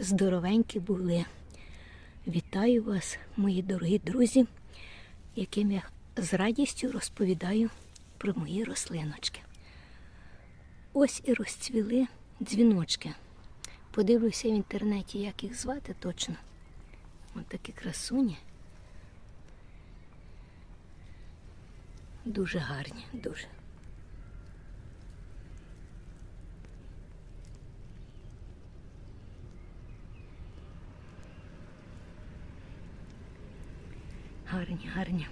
здоровенькі були. Вітаю вас, мої дорогі друзі, яким я з радістю розповідаю про мої рослиночки. Ось і розцвіли дзвіночки. Подивлюся в інтернеті, як їх звати точно. Ось такі красуні. Дуже гарні, дуже. Гарні, гарні.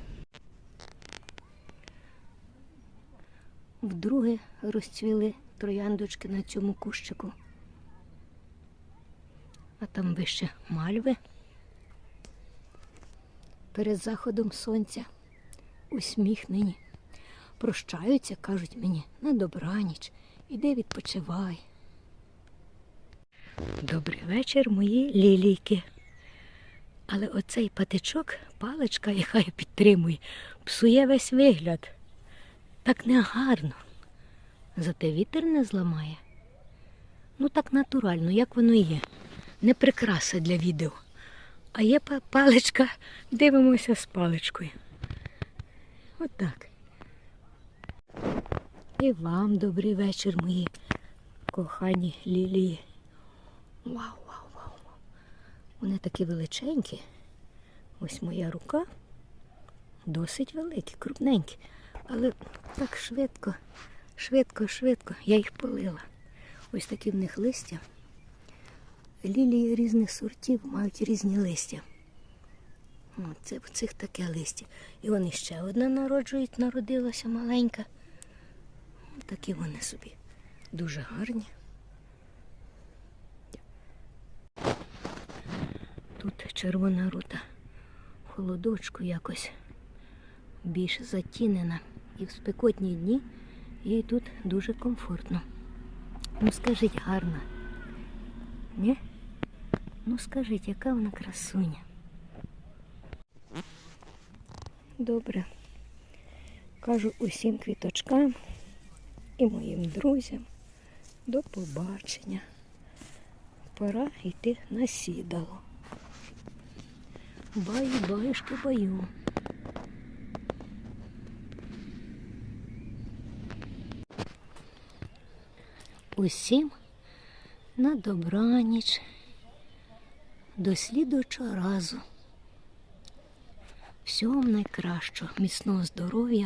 Вдруге розцвіли трояндочки на цьому кущику. А там вище мальви. Перед заходом сонця усміхнені. Прощаються, кажуть мені, на добраніч. Іди відпочивай. Добрий вечір, мої лілійки. Але оцей патичок, паличка, яка я підтримую, псує весь вигляд. Так негарно. Зате вітер не зламає. Ну так натурально, як воно є. Не прикраса для відео. А є паличка, дивимося з паличкою. Отак. І вам добрий вечір, мої кохані лілії. Вау, вау, вау. Вони такі величенькі. Ось моя рука. Досить великі, крупненькі. Але так швидко, швидко, швидко. Я їх полила. Ось такі в них листя. Лілії різних сортів мають різні листя. Це в цих таке листя. І вони ще одна народжують, народилася маленька. Такі вони собі. Дуже гарні. Тут червона рута в холодочку якось більш затінена. І в спекотні дні їй тут дуже комфортно. Ну скажіть, гарна. Ні? Ну скажіть, яка вона красуня. Добре. Кажу усім квіточкам і моїм друзям до побачення. Пора йти на сідало. Баю, баюшки, баю. Усім на добраніч. До слідучого разу. Всього найкращого, міцного здоров'я,